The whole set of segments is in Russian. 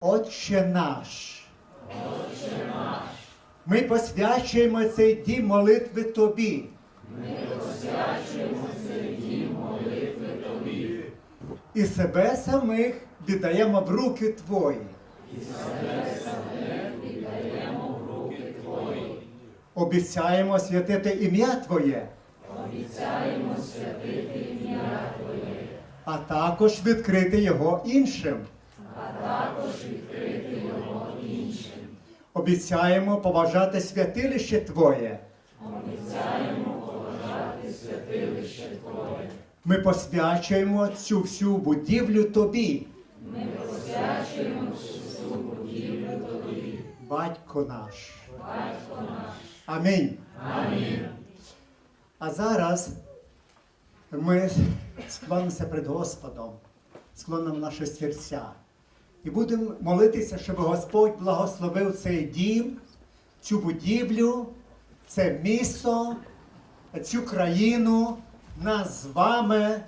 Отче наш. Отче наш. Ми посвячуємо цей дім молитви Тобі. Ми посвячуємо цей дім молитви Тобі. І себе самих віддаємо в руки Твої. І себе самих віддаємо в руки Твої. Обіцяємо святити ім'я Твоє. Обіцяємо святити ім'я Твоє. А також відкрити його іншим. А також Обіцяємо поважати святилище Твоє. Ми посвячуємо цю всю будівлю Тобі. Ми посвячуємо всю будівлю Тобі. Батько наш. Батько наш. Амінь. Амінь. А зараз ми склонимося перед Господом, склонимо наші серця. І будемо молитися, щоб Господь благословив цей дім, цю будівлю, це місто, цю країну, нас з вами.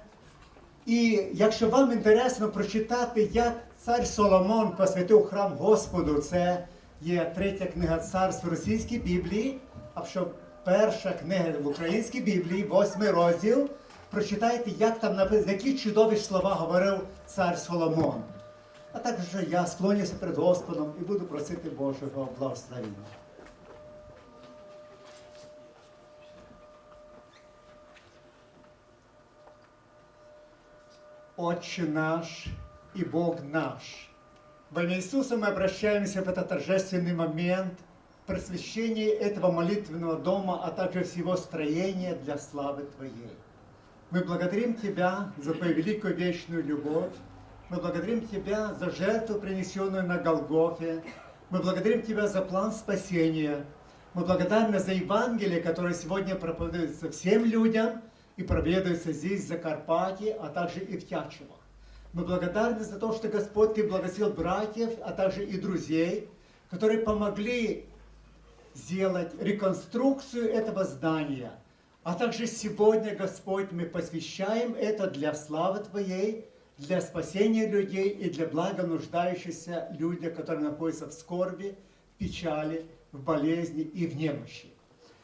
І якщо вам інтересно прочитати, як цар Соломон посвятив храм Господу, це є третя книга царств російській Біблії, а що перша книга в українській Біблії, восьмий розділ, прочитайте, як там написано, які чудові слова говорив цар Соломон. А також я склонюся перед Господом і буду просити Божого благословення. Отче наш и Бог наш. Во имя Иисуса мы обращаемся в этот торжественный момент просвещения этого молитвенного дома, а также всего строения для славы Твоей. Мы благодарим Тебя за Твою великую вечную любовь. Мы благодарим Тебя за жертву, принесенную на Голгофе. Мы благодарим Тебя за план спасения. Мы благодарны за Евангелие, которое сегодня проповедуется всем людям и проповедуется здесь, в Закарпатье, а также и в Тячево. Мы благодарны за то, что Господь Ты благословил братьев, а также и друзей, которые помогли сделать реконструкцию этого здания. А также сегодня, Господь, мы посвящаем это для славы Твоей, для спасения людей и для блага нуждающихся людей, которые находятся в скорби, в печали, в болезни и в немощи.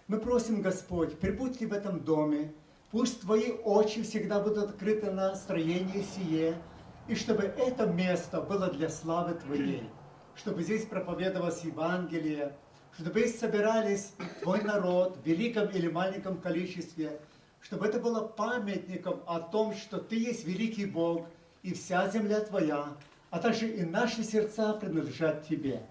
Мы просим, Господь, прибудьте в этом доме, пусть Твои очи всегда будут открыты на строение сие, и чтобы это место было для славы Твоей, чтобы здесь проповедовалось Евангелие, чтобы здесь собирались Твой народ в великом или маленьком количестве, чтобы это было памятником о том, что Ты есть великий Бог, и вся земля Твоя, а также и наши сердца принадлежат Тебе.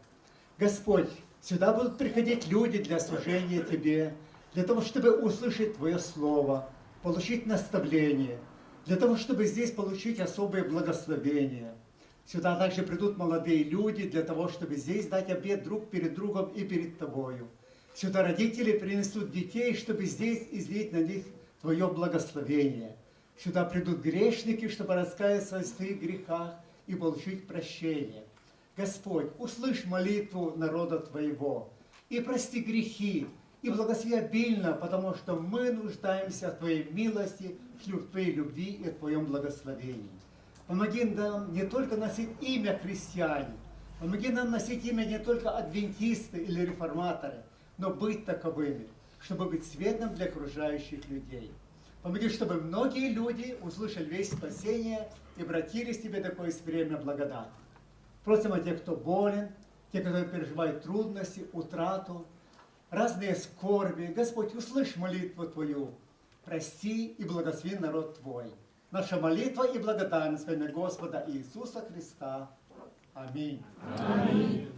Господь, сюда будут приходить люди для служения Тебе, для того, чтобы услышать Твое Слово, получить наставление, для того, чтобы здесь получить особое благословение. Сюда также придут молодые люди для того, чтобы здесь дать обед друг перед другом и перед Тобою. Сюда родители принесут детей, чтобы здесь излить на них Твое благословение. Сюда придут грешники, чтобы раскаяться в своих грехах и получить прощение. Господь, услышь молитву народа Твоего и прости грехи, и благослови обильно, потому что мы нуждаемся в Твоей милости, в Твоей любви и в Твоем благословении. Помоги нам не только носить имя христиане, помоги нам носить имя не только адвентисты или реформаторы, но быть таковыми, чтобы быть светом для окружающих людей. Помоги, чтобы многие люди услышали весь спасение и обратились к Тебе такое время благодать. Просим о тех, кто болен, те, которые переживают трудности, утрату, разные скорби. Господь, услышь молитву Твою, прости и благослови народ Твой. Наша молитва и благодарность во имя Господа Иисуса Христа. Аминь. Амінь.